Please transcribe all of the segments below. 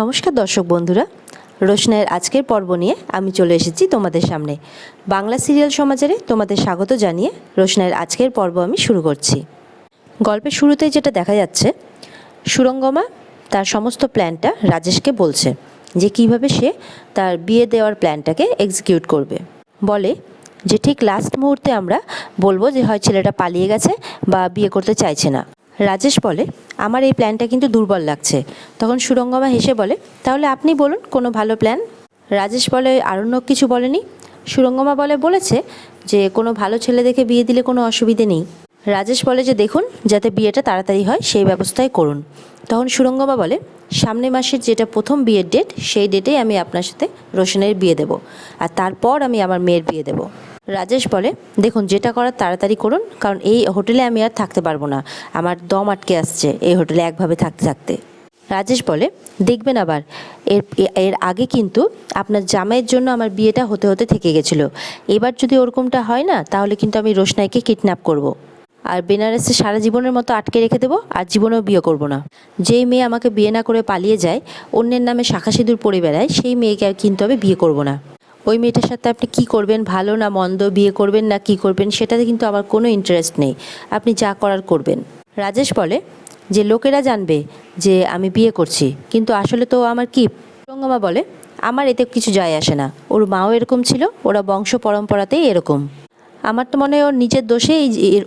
নমস্কার দর্শক বন্ধুরা। রোশনাইয়ের আজকের পর্ব নিয়ে আমি চলে এসেছি তোমাদের সামনে। বাংলা সিরিয়াল সমাচারে তোমাদের স্বাগত জানিয়ে রোশনাইয়ের আজকের পর্ব আমি শুরু করছি। গল্পের শুরুতেই যেটা দেখা যাচ্ছে, সুরঙ্গমা তার সমস্ত প্ল্যানটা রাজেশকে বলছে যে কীভাবে সে তার বিয়ে দেওয়ার প্ল্যানটাকে এক্সিকিউট করবে। বলে যে ঠিক লাস্ট মুহূর্তে আমরা বলব যে হয় ছেলেটা পালিয়ে গেছে বা বিয়ে করতে চাইছে না। রাজেশ বলে, আমার এই প্ল্যানটা কিন্তু দুর্বল লাগছে। তখন সুরঙ্গমা হেসে বলে, তাহলে আপনি বলুন কোনো ভালো প্ল্যান রাজেশ বলে, আরণ্যক কিছু বলেনি। সুরঙ্গমা বলে, বলেছে যে, কোনো ভালো ছেলে দেখে বিয়ে দিলে কোনো অসুবিধে নেই। রাজেশ বলে যে, দেখুন, যাতে বিয়েটা তাড়াতাড়ি হয়, সেই ব্যবস্থাই করুন। তখন সুরঙ্গমা বলে, সামনে মাসের যেটা প্রথম বিয়ের ডেট সেই ডেটেই আমি আপনার সাথে রোশনের বিয়ে দেব। আর তারপর আমি আমার মেয়ের বিয়ে দেব। রাজেশ বলে, দেখুন, যেটা করার তাড়াতাড়ি করুন, কারণ এই হোটেলে আমি আর থাকতে পারব না। আমার দম আটকে আসছে এই হোটেলে একভাবে থাকতে থাকতে। রাজেশ বলে, দেখবেন আবার। এর এর আগে কিন্তু আপনার জামাইয়ের জন্য আমার বিয়েটা হতে হতে থেকে গেছিল। এবার যদি ওরকমটা হয় না, তাহলে কিন্তু আমি রোশনাইকে কিডন্যাপ করব। আর বেনারসে সারা জীবনের মতো আটকে রেখে দেবো, আর জীবনেও বিয়ে করব না। যেই মেয়ে আমাকে বিয়ে না করে পালিয়ে যায়, অন্যের নামে শাখা সিঁদুর পরে বেড়ায়, সেই মেয়েকে কিন্তু আমি বিয়ে করব না। ওই মেয়েটার সাথে আপনি কি করবেন? ভালো না মন্দ? বিয়ে করবেন না কি করবেন? সেটাতে কিন্তু আমার কোনো ইন্টারেস্ট নেই। আপনি যা করার করবেন। রাজেশ বলে যে, লোকেরা জানবে যে আমি বিয়ে করছি। কিন্তু আসলে তো আমার কি? রঙ্গমা বলে, আমার এতে কিছু যায় আসে না। ওর মাও এরকম ছিল। ওরা বংশ পরম্পরাতেই এরকম। আমার তো মনে হয় ওর নিজের দোষে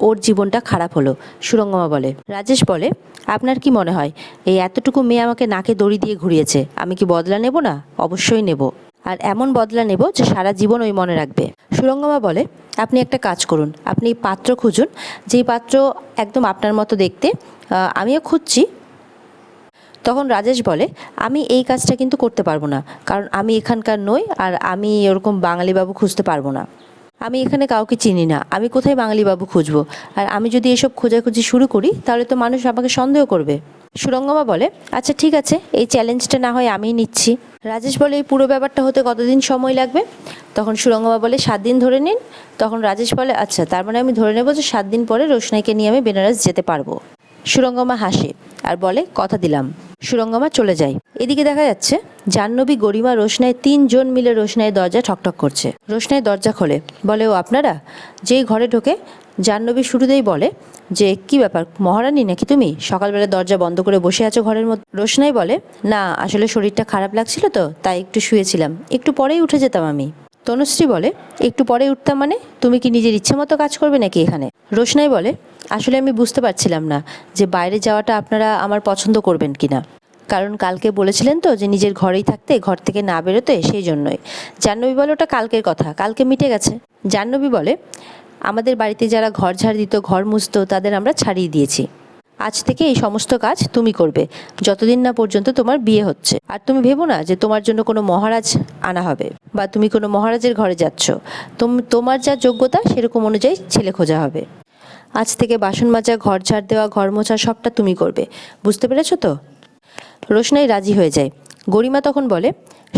ওর জীবনটা খারাপ হলো। সুরঙ্গমা বলে, রাজেশ বলে, আপনার কি মনে হয়? এই এতটুকু মেয়ে আমাকে নাকে দড়ি দিয়ে ঘুরিয়েছে। আমি কি বদলা নেব না? অবশ্যই নেব। আর এমন বদলা নেব যে সারা জীবন ওই মনে রাখবে। সুরঙ্গমা বলে, আপনি একটা কাজ করুন, আপনি পাত্র খুঁজুন, যেই পাত্র একদম আপনার মতো দেখতে আমিও খুঁজছি। তখন রাজেশ বলে, আমি এই কাজটা কিন্তু করতে পারব না, কারণ আমি এখানকার নই আর আমি এরকম বাঙালি বাবু খুঁজতে পারব না। আমি এখানে কাউকে চিনি না, আমি কোথায় বাঙালি বাবু খুঁজবো? আর আমি যদি এসব খোঁজাখুঁজি শুরু করি, তাহলে তো মানুষ আমাকে সন্দেহ করবে। সুরঙ্গমা বলে আচ্ছা ঠিক আছে, এই চ্যালেঞ্জটা না হয় আমি নিচ্ছি। রাজেশ বলে, এই পুরো ব্যাপারটা হতে কতদিন সময় লাগবে? তখন সুরঙ্গমা বলে, সাত দিন ধরে নিন। তখন রাজেশ বলে আচ্ছা তার মানে আমি ধরে নেব যে সাত দিন পরে রোশনাইকে নিয়ে আমি বেনারস যেতে পারব। সুরঙ্গমা হাসে আর বলে, কথা দিলাম। সুরঙ্গমা চলে যায়। এদিকে দেখা যাচ্ছে, জাহ্নবী, গরিমা রোশনায় তিনজন মিলে রোশনায় দরজা ঠকঠক করছে। রোশনায় দরজা খোলে, বলে, ও আপনারা? যেই ঘরে ঢোকে, জাহ্নবী শুরুতেই বলে, যে, কি ব্যাপার, মহারানী নাকি তুমি? সকালবেলা দরজা বন্ধ করে বসে আছো ঘরের মধ্যে। রোশনাই বলে, না, আসলে শরীরটা খারাপ লাগছিল তো, তাই একটু শুয়েছিলাম। একটু পরেই উঠে যেতাম আমি। তনুশ্রী বলে, একটু পরে উঠতাম মানে? তুমি কি নিজের ইচ্ছে মতো কাজ করবে নাকি এখানে? রোশনাই বলে, আসলে আমি বুঝতে পারছিলাম না যে বাইরে যাওয়াটা আপনারা আমার পছন্দ করবেন কিনা। কারণ কালকে বলেছিলেন তো যে নিজের ঘরেই থাকতে, ঘর থেকে না বেরোতে সেই জন্যই। জাহ্নবী বলে, ওটা কালকের কথা, কালকে মিটে গেছে। জাহ্নবী বলে, আমাদের বাড়িতে যারা ঘর ঝাড় দিত, ঘর মুছতো, তাদের আমরা ছাড়িয়ে দিয়েছি। আজ থেকে এই সমস্ত কাজ তুমি করবে। যতদিন না পর্যন্ত তোমার বিয়ে হচ্ছে। আর তুমি ভেবো না যে তোমার জন্য কোনো মহারাজ আনা হবে বা তুমি কোনো মহারাজের ঘরে যাচ্ছ। তোম- তোমার যা যোগ্যতা সেরকম অনুযায়ী ছেলে খোঁজা হবে। আজ থেকে বাসন মাজা, ঘর ঝাড় দেওয়া, ঘর মোছা সবটা তুমি করবে। বুঝতে পেরেছ তো? রোশনাই রাজি হয়ে যায়। গরিমা তখন বলে,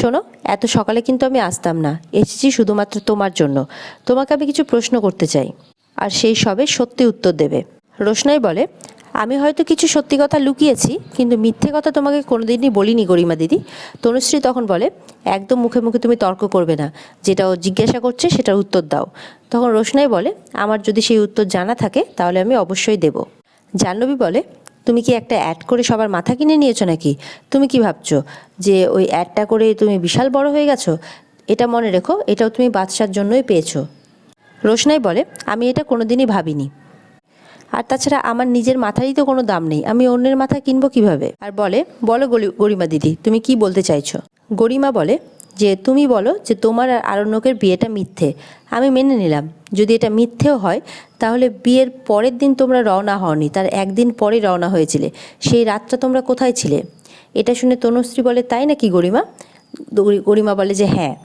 শোনো, এত সকালে কিন্তু আমি আসতাম না। এসেছি শুধুমাত্র তোমার জন্য। তোমাকে আমি কিছু প্রশ্ন করতে চাই। আর সেই সবে সত্যি উত্তর দেবে। রোশনাই বলে আমি হয়তো কিছু সত্যি কথা লুকিয়েছি, কিন্তু মিথ্যে কথা তোমাকে কোনোদিনই বলিনি গরিমা দিদি। তনুশ্রী তখন বলে, একদম মুখে মুখে তুমি তর্ক করবে না। যেটা ও জিজ্ঞাসা করছে সেটার উত্তর দাও। তখন রোশনাই বলে, আমার যদি সেই উত্তর জানা থাকে, তাহলে আমি অবশ্যই দেব। জাহ্নবী বলে, তুমি কি একটা অ্যাড করে সবার মাথা কিনে নিয়েছো নাকি? তুমি কি ভাবছ যে ওই অ্যাডটা করে তুমি বিশাল বড় হয়ে গেছো? এটা মনে রেখো, এটাও তুমি বাদশার জন্যই পেয়েছ। রোশনাই বলে, আমি এটা কোনোদিনই ভাবিনি। আর তাছাড়া আমার নিজের মাথারই তো কোনো দাম নেই। আমি অন্যের মাথা কিনবো কীভাবে? আর বলে, বলো গরিমা দিদি, তুমি কি বলতে চাইছো? গরিমা বলে, যে তুমি বলো যে তোমার আর আরণ্যকের বিয়েটা মিথ্যে। আমি মেনে নিলাম। যদি এটা মিথ্যেও হয়, তাহলে বিয়ের পরের দিন তোমরা রওনা হওনি। তার একদিন পরে রওনা হয়েছিলে। সেই রাতটা তোমরা কোথায় ছিলে? এটা শুনে তনুশ্রী বলে, তাই নাকি গরিমা? গরিমা বলে যে হ্যাঁ।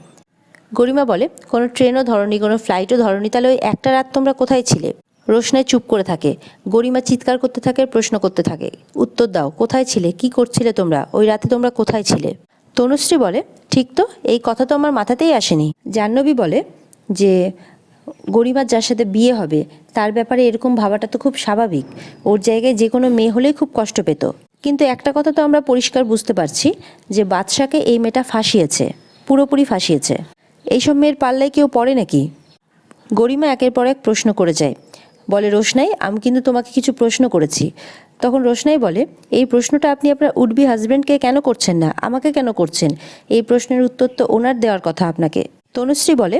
গরিমা বলে, কোনো ট্রেনও ধরনি, কোনো ফ্লাইটও ধরনি, তাহলে ওই একটা রাত তোমরা কোথায় ছিলে? রোশনায় চুপ করে থাকে। গরিমা চিৎকার করতে থাকে, প্রশ্ন করতে থাকে, উত্তর দাও, কোথায় ছিলে? কি করছিলে তোমরা? ওই রাতে তোমরা কোথায় ছিলে? তনুশ্রী বলে, ঠিক তো, এই কথা তো আমার মাথাতেই আসেনি। জাহ্নবী বলে, যে গরিমার যার সাথে বিয়ে হবে, তার ব্যাপারে এরকম ভাবাটা তো খুব স্বাভাবিক। ওর জায়গায় যে কোনো মেয়ে হলেই খুব কষ্ট পেত। কিন্তু একটা কথা তো আমরা পরিষ্কার বুঝতে পারছি, যে বাদশাকে এই মেয়েটা ফাঁসিয়েছে, পুরোপুরি ফাঁসিয়েছে। এইসব মেয়ের পাল্লায় কেউ পড়ে নাকি? গরিমা একের পর এক প্রশ্ন করে যায় বলে, রোশনাই, আমি কিন্তু তোমাকে কিছু প্রশ্ন করেছি। তখন রোশনাই বলে, এই প্রশ্নটা আপনি আপনার উডবি হাজব্যান্ডকে কেন করছেন না? আমাকে কেন করছেন? এই প্রশ্নের উত্তর তো ওনার দেওয়ার কথা আপনাকে। তনুশ্রী বলে,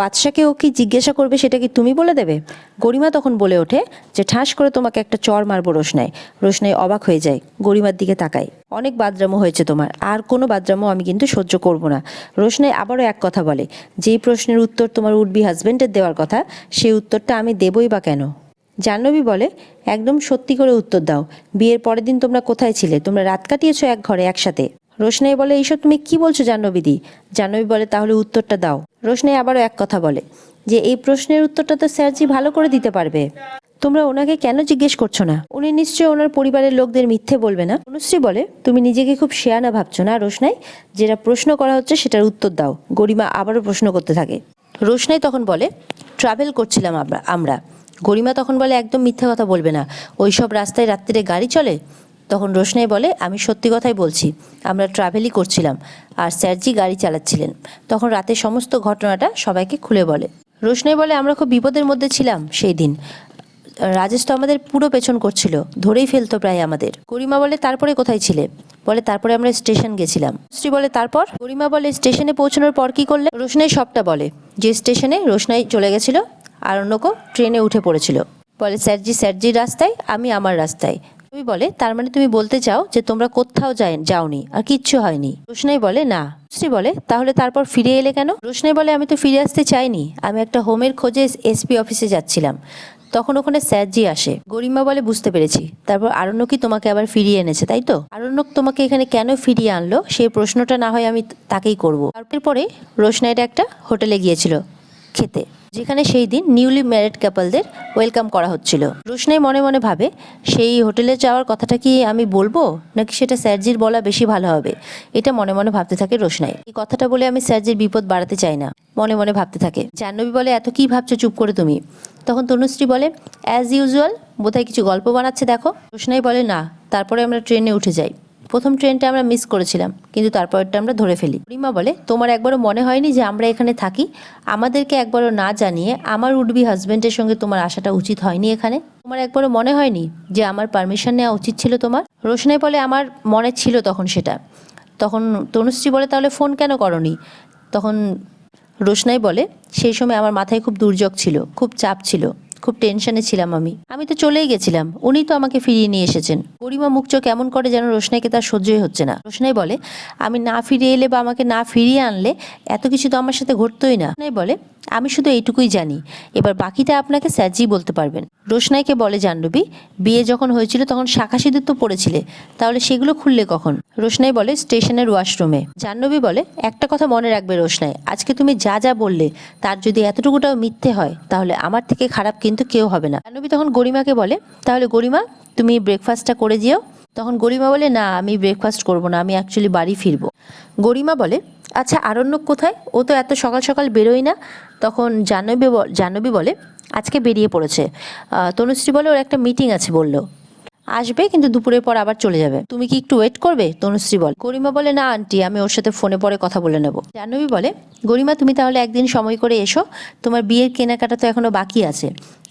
বাদশাকে ও কি জিজ্ঞাসা করবে সেটা কি তুমি বলে দেবে? গরিমা তখন বলে ওঠে যে, ঠাস করে তোমাকে একটা চর মারবো রোশনাই রোশনাই অবাক হয়ে যায়, গরিমার দিকে তাকায়। অনেক বাদরামো হয়েছে তোমার, আর কোনো বাদরামো আমি কিন্তু সহ্য করব না। রোশনাই আবারও এক কথা বলে, যেই প্রশ্নের উত্তর তোমার উডবি হাজব্যান্ডের দেওয়ার কথা সেই উত্তরটা আমি দেবই বা কেন? জাহ্নবী বলে, একদম সত্যি করে উত্তর দাও, বিয়ের পরের দিন তোমরা কোথায় ছিলে? তোমরা রাত কাটিয়েছো এক ঘরে, একসাথে? রোশনাই বলে, এইসব তুমি কি বলছো জাহ্নবীদি? জাহ্নবী বলে, তাহলে উত্তরটা দাও। রোশনাই আবারও এক কথা বলে, যে এই প্রশ্নের উত্তরটা তো স্যারজি ভালো করে দিতে পারবে। তোমরা ওনাকে কেন জিজ্ঞেস করছ না? উনি নিশ্চয়ই ওনার পরিবারের লোকদের মিথ্যে বলবে না। অনুশ্রী বলে, তুমি নিজেকে খুব শেয়ানা ভাবছ না রোশনাই? যেটা প্রশ্ন করা হচ্ছে সেটার উত্তর দাও। গরিমা আবারও প্রশ্ন করতে থাকে। রোশনাই তখন বলে, ট্রাভেল করছিলাম আমরা আমরা। গরিমা তখন বলে, একদম মিথ্যা কথা বলবে না। ওই সব রাস্তায় রাত্রিরে গাড়ি চলে? তখন রোশনাই বলে, আমি সত্যি কথাই বলছি, আমরা ট্রাভেলই করছিলাম আর স্যারজি গাড়ি চালাচ্ছিলেন। তখন রাতে সমস্ত ঘটনাটা সবাইকে খুলে বলে। রোশনাই বলে, আমরা খুব বিপদের মধ্যে ছিলাম সেই দিন। রাজেশ তো আমাদের পুরো পেছন করছিল, ধরেই ফেলতো প্রায় আমাদের। গরিমা বলে, তারপরে কোথায় ছিলে? বলে, তারপরে আমরা স্টেশন গেছিলাম। শ্রী বলে, তারপর? গরিমা বলে, স্টেশনে পৌঁছানোর পর কি করলে? রোশনাই সবটা বলে, যে স্টেশনে রোশনাই চলে গেছিল আর অন্যকো ট্রেনে উঠে পড়েছিল। বলে, স্যারজি, স্যারজির রাস্তায়, আমি আমার রাস্তায়। তুমি বলে, তার মানে তুমি বলতে চাও যে তোমরা কোথাও যাই যাওনি আর কিচ্ছু হয়নি। রোশনাই বলে, না। শ্রী বলে, তাহলে তারপর ফিরে এলে কেন? রোশনাই বলে, আমি তো ফিরে আসতে চাইনি। আমি একটা হোমের খোঁজে এসপি অফিসে যাচ্ছিলাম। তখন ওখানে স্যারজি আসে। গরিমা বলে, বুঝতে পেরেছি। তারপর আরণ্যকই তোমাকে আবার ফিরিয়ে এনেছে, তাই তো? আরণ্যক তোমাকে এখানে কেন ফিরিয়ে আনলো, সেই প্রশ্নটা না হয় আমি তাকেই করব। তারপরে রোশনাইটা একটা হোটেলে গিয়েছিল। খেতে যেখানে সেই দিন নিউলি ম্যারিড কাপলদের ওয়েলকাম করা হচ্ছিল। রোশনাই মনে মনে ভাবে, সেই হোটেলে যাওয়ার কথাটা কি আমি বলব? নাকি সেটা স্যারজির বলা বেশি ভালো হবে? এটা মনে মনে ভাবতে থাকে রোশনাই। এই কথাটা বলে আমি স্যারজির বিপদ বাড়াতে চাই না, মনে মনে ভাবতে থাকে। জাহ্নবী বলে, এত কি ভাবছ? চুপ করে তুমি। তখন তনুশ্রী বলে অ্যাজ ইউজুয়াল বোধহয় কিছু গল্প বানাচ্ছে দেখো। রোশনাই বলে, না, তারপরে আমরা ট্রেনে উঠে যাই। প্রথম ট্রেনটা আমরা মিস করেছিলাম, কিন্তু তারপরটা আমরা ধরে ফেলি। রিমা বলে, তোমার একবারও মনে হয়নি যে আমরা এখানে থাকি? আমাদেরকে একবারও না জানিয়ে আমার উডবি হাজবেন্ডের সঙ্গে তোমার আসাটা উচিত হয়নি এখানে? তোমার একবারও মনে হয়নি যে আমার পারমিশন নেওয়া উচিত ছিল তোমার? রোশনাই বলে, আমার মনে ছিল তখন সেটা। তখন তনুশ্রী বলে, তাহলে ফোন কেন করনি? তখন রোশনাই বলে, সেই সময় আমার মাথায় খুব দুর্যোগ ছিল, খুব চাপ ছিল। খুব টেনশনে ছিলাম আমি। আমি তো চলেই গেছিলাম। উনি তো আমাকে ফিরিয়ে নিয়ে এসেছেন। গরিমা মুখ চোখ কেমন করে যেন রোশনাইকে তার সহ্যই হচ্ছে না। রোশনাই বলে, আমি না ফিরে এলে বা আমাকে না ফিরিয়ে আনলে এত কিছু তো আমার সাথে ঘটতোই না। বলে, আমি শুধু এইটুকুই জানি। এবার বাকিটা আপনাকে স্যারজি বলতে পারবেন। রোশনাইকে বলে, জাহ্নবী, বিয়ে যখন হয়েছিল তখন শাখা সিঁদুর তো পড়েছিলে, তাহলে সেগুলো খুললে কখন? রোশনাই বলে, স্টেশনের ওয়াশরুমে। জাহ্নবী বলে, একটা কথা মনে রাখবে রোশনাই, আজকে তুমি যা যা বললে, তার যদি এতটুকুটাও মিথ্যে হয়, তাহলে আমার থেকে খারাপ কিন্তু কেউ হবে না। জাহ্নবী তখন গরিমাকে বলে, তাহলে গরিমা, তুমি ব্রেকফাস্টটা করে যেও তখন গরিমা বলে, না, আমি ব্রেকফাস্ট করব না, আমি অ্যাকচুয়ালি বাড়ি ফিরবো। গরিমা বলে আচ্ছা আরণ্যক কোথায়? ও তো এত সকাল সকাল বেরোয় না। তখন জাহ্নবী জাহ্নবী বলে, আজকে বেরিয়ে পড়েছে। তনুশ্রী বলে, ওর একটা মিটিং আছে, বলল। আসবে, কিন্তু দুপুরের পর আবার চলে যাবে। তুমি কি একটু ওয়েট করবে? তনুশ্রী বল। গরিমা বলে, না আন্টি আমি ওর সাথে ফোনে পরে কথা বলে নেব। জাহ্নবী বলে, গরিমা, তুমি তাহলে একদিন সময় করে এসো। তোমার বিয়ের কেনাকাটা তো এখনও বাকি আছে।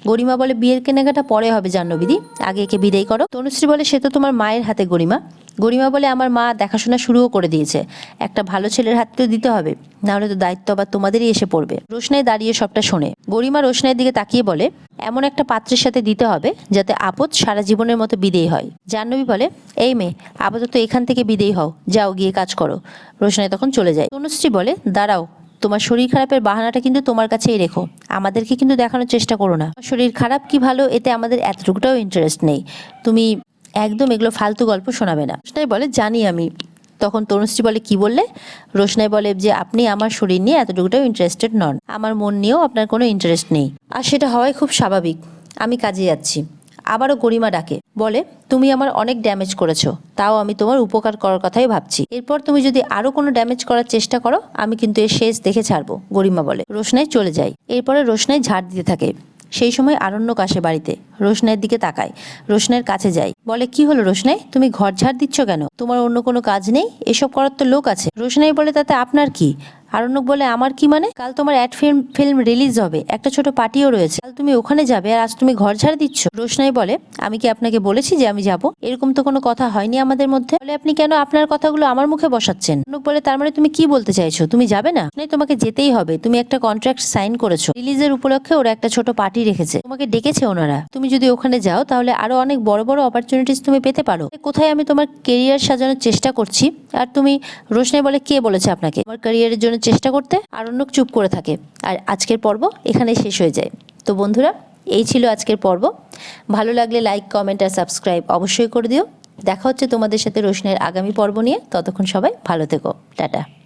গরিমা বলে বিয়ের কেনাকাটা পরে হবে, জাহ্নবীদি। আগে একে বিদায় করো। তনুশ্রী বলে, সে তো তোমার মায়ের হাতে গরিমা। গরিমা বলে, আমার মা দেখাশোনা শুরুও করে দিয়েছে। একটা ভালো ছেলের হাত তো দিতে হবে, নাহলে তো দায়িত্ব আবার তোমাদেরই এসে পড়বে। রোশনাই দাঁড়িয়ে সবটা শোনে। গরিমা রোশনাইয়ের দিকে তাকিয়ে বলে, এমন একটা পাত্রের সাথে দিতে হবে, যাতে আপদ সারা জীবনের মতো বিদেয় হয়। জাহ্নবী বলে, এই মেয়ে, আপাতত এখান থেকে বিদেয় হও, যাও গিয়ে কাজ করো। রোশনাই তখন চলে যায়। তনুশ্রী বলে, দাঁড়াও তোমার শরীর খারাপের বাহানাটা কিন্তু তোমার কাছেই রেখো। আমাদেরকে কিন্তু দেখানোর চেষ্টা করো না। শরীর খারাপ কি ভালো, এতে আমাদের এতটুকুটাও ইন্টারেস্ট নেই। তুমি একদম এগুলো ফালতু গল্প শোনাবে না। রোশনাই বলে, জানি আমি। তখন তনুশ্রী বলে, কি বললে? রোশনাই বলে, যে আপনি আমার শরীর নিয়ে এতটুকুটাও ইন্টারেস্টেড নন। আমার মন নিয়েও আপনার কোনো ইন্টারেস্ট নেই। আর সেটা হওয়াই খুব স্বাভাবিক। আমি কাজে যাচ্ছি। আবারও গরিমা ডাকে, বলে, তুমি আমার অনেক ড্যামেজ করেছ, তাও আমি তোমার উপকার করার কথাই ভাবছি। এরপর তুমি যদি আরও কোনো ড্যামেজ করার চেষ্টা করো, আমি কিন্তু এর শেষ দেখে ছাড়বো, গরিমা বলে। রোশনাই চলে যায়। এরপরে রোশনাই ঝাড় দিতে থাকে। সেই সময় আরণ্যক আসে বাড়িতে। রোশনাইয়ের দিকে তাকায়। রোশনাইয়ের কাছে যায়। বলে, কি হলো রোশনাই? তুমি ঘর ঝাড় দিচ্ছ কেন? তোমার অন্য কোনো কাজ নেই? এসব করার তো লোক আছে। রোশনাই বলে, তাতে আপনার কি? আরণ্যক বলে, আমার কি মানে? কাল তোমার অ্যাড ফিল্ম ফিল্ম রিলিজ হবে। একটা ছোট পার্টিও রয়েছে। কাল তুমি ওখানে যাবে আর আজ তুমি ঘর ঝাড় দিচ্ছ? রোশনাই বলে, আমি কি আপনাকে বলেছি যে আমি যাব? এরকম তো কোনো কথা হয়নি আমাদের মধ্যে। বলে, আপনি কেন আপনার কথাগুলো আমার মুখে বসাচ্ছেন? আরণ্যক বলে, তার মানে তুমি কি বলতে চাইছো? তুমি যাবে না? নাই তোমাকে যেতেই হবে। তুমি একটা কন্ট্রাক্ট সাইন করেছ। রিলিজের উপলক্ষে ওরা একটা ছোট পার্টি রেখেছে। তোমাকে ডেকেছে ওনারা। তুমি যদি ওখানে যাও, তাহলে আরও অনেক বড় বড় অপরচুনিটিস তুমি পেতে পারো। কোথায় আমি তোমার কেরিয়ার সাজানোর চেষ্টা করছি? আর তুমি, রোশনাই বলে, কে বলেছে আপনাকে? আমার ক্যারিয়ারের জন্য চেষ্টা করতে আরণ্যক চুপ করে থাকে। আর আজকের পর্ব এখানে শেষ হয়ে যায়। তো বন্ধুরা, এই ছিল আজকের পর্ব। ভালো লাগলে লাইক কমেন্ট আর সাবস্ক্রাইব অবশ্যই করে দিও। দেখা হচ্ছে তোমাদের সাথে রোশনের আগামী পর্ব নিয়ে। ততক্ষণ সবাই ভালো থেকো। টাটা।